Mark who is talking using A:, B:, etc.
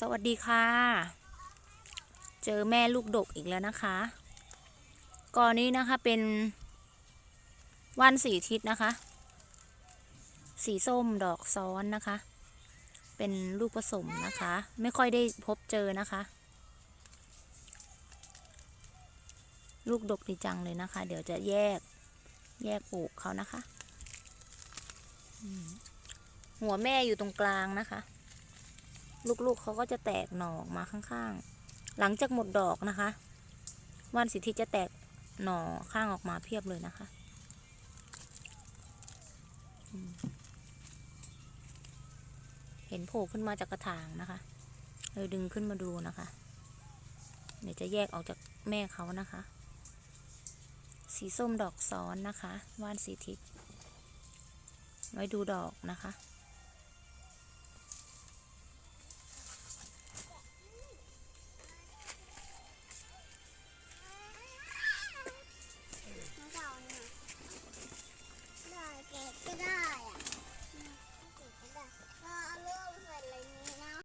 A: สวัสดีค่ะ เจอแม่ลูกดกอีกแล้วนะคะก่อนนี้นะคะเป็นว่านสีทิศนะคะ สีส้มดอกซ้อนนะคะ เป็นลูกผสมนะคะ ไม่ค่อยได้พบเจอนะคะ ลูกดกดีจังเลยนะคะ เดี๋ยวจะแยกแยกปลูกเขานะคะ หัวแม่อยู่ตรงกลางนะคะ ลูกๆเขาก็จะแตกหน่อออกมาข้างๆ หลังจากหมดดอกนะคะว่านสิทธิจะแตกหน่อข้างออกมาเพียบเลยนะคะเห็นโผล่ขึ้นมาจากกระถางนะคะเลยดึงขึ้นมาดูนะคะ เดี๋ยวจะแยกออกจากแม่เขานะคะ สีส้มดอกซ้อนนะคะ ว่านสีทิศไว้ดูดอกนะคะ